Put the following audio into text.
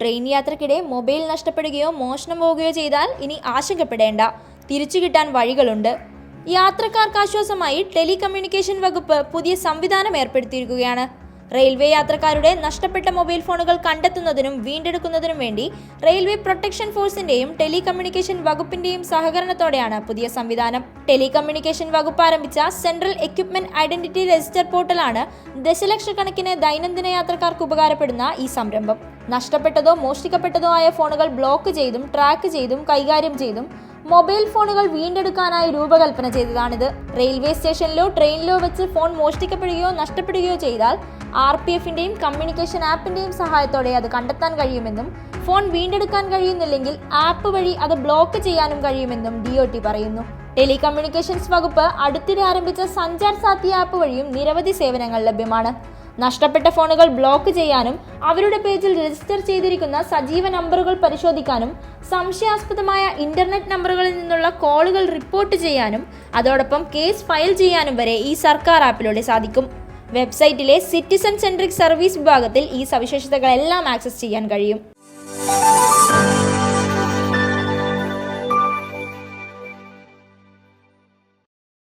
Train യാത്രക്കിടെ mobile നഷ്ടപ്പെടുകയോ മോഷണം പോവുകയോ ചെയ്താൽ ഇനി ആശങ്കപ്പെടേണ്ട. തിരിച്ചു കിട്ടാൻ വഴികളുണ്ട്. യാത്രക്കാർക്ക് ആശ്വാസമായി ടെലികമ്മ്യൂണിക്കേഷൻ വകുപ്പ് പുതിയ സംവിധാനം ഏർപ്പെടുത്തിയിരിക്കുകയാണ്. റെയിൽവേ യാത്രക്കാരുടെ നഷ്ടപ്പെട്ട മൊബൈൽ ഫോണുകൾ കണ്ടെത്തുന്നതിനും വീണ്ടെടുക്കുന്നതിനും വേണ്ടി റെയിൽവേ പ്രൊട്ടക്ഷൻ ഫോഴ്സിന്റെയും ടെലികമ്മ്യൂണിക്കേഷൻ വകുപ്പിന്റെയും സഹകരണത്തോടെയാണ് പുതിയ സംവിധാനം. ടെലികമ്മ്യൂണിക്കേഷൻ വകുപ്പ് ആരംഭിച്ച സെൻട്രൽ എക്യുപ്മെന്റ് ഐഡന്റിറ്റി രജിസ്റ്റർ പോർട്ടലാണ് ദശലക്ഷക്കണക്കിന് ദൈനംദിന യാത്രക്കാർക്ക് ഉപകാരപ്പെടുന്ന ഈ സംരംഭം. നഷ്ടപ്പെട്ടതോ മോഷ്ടിക്കപ്പെട്ടതോ ആയ ഫോണുകൾ ബ്ലോക്ക് ചെയ്തും ട്രാക്ക് ചെയ്തും കൈകാര്യം ചെയ്തും മൊബൈൽ ഫോണുകൾ വീണ്ടെടുക്കാനായി രൂപകൽപ്പന ചെയ്തതാണിത്. റെയിൽവേ സ്റ്റേഷനിലോ ട്രെയിനിലോ വെച്ച് ഫോൺ മോഷ്ടിക്കപ്പെടുകയോ നഷ്ടപ്പെടുകയോ ചെയ്താൽ ആർ പി എഫിന്റെയും കമ്മ്യൂണിക്കേഷൻ ആപ്പിന്റെയും സഹായത്തോടെ അത് കണ്ടെത്താൻ കഴിയുമെന്നും ഫോൺ വീണ്ടെടുക്കാൻ കഴിയുന്നില്ലെങ്കിൽ ആപ്പ് വഴി അത് ബ്ലോക്ക് ചെയ്യാനും കഴിയുമെന്നും ഡി ഒ ടി പറയുന്നു. ടെലികമ്മ്യൂണിക്കേഷൻസ് വകുപ്പ് അടുത്തിടെ ആരംഭിച്ച സഞ്ചാർ സാത്തി ആപ്പ് വഴിയും നിരവധി സേവനങ്ങൾ ലഭ്യമാണ്. നഷ്ടപ്പെട്ട ഫോണുകൾ ബ്ലോക്ക് ചെയ്യാനും അവരുടെ പേജിൽ രജിസ്റ്റർ ചെയ്തിരിക്കുന്ന സജീവ നമ്പറുകൾ പരിശോധിക്കാനും സംശയാസ്പദമായ ഇന്റർനെറ്റ് നമ്പറുകളിൽ നിന്നുള്ള കോളുകൾ റിപ്പോർട്ട് ചെയ്യാനും അതോടൊപ്പം കേസ് ഫയൽ ചെയ്യാനും വരെ ഈ സർക്കാർ ആപ്പിലൂടെ സാധിക്കും. വെബ്സൈറ്റിലെ സിറ്റിസൺ സെൻട്രിക് സർവീസ് വിഭാഗത്തിൽ ഈ സവിശേഷതകളെല്ലാം ആക്സസ് ചെയ്യാൻ കഴിയും.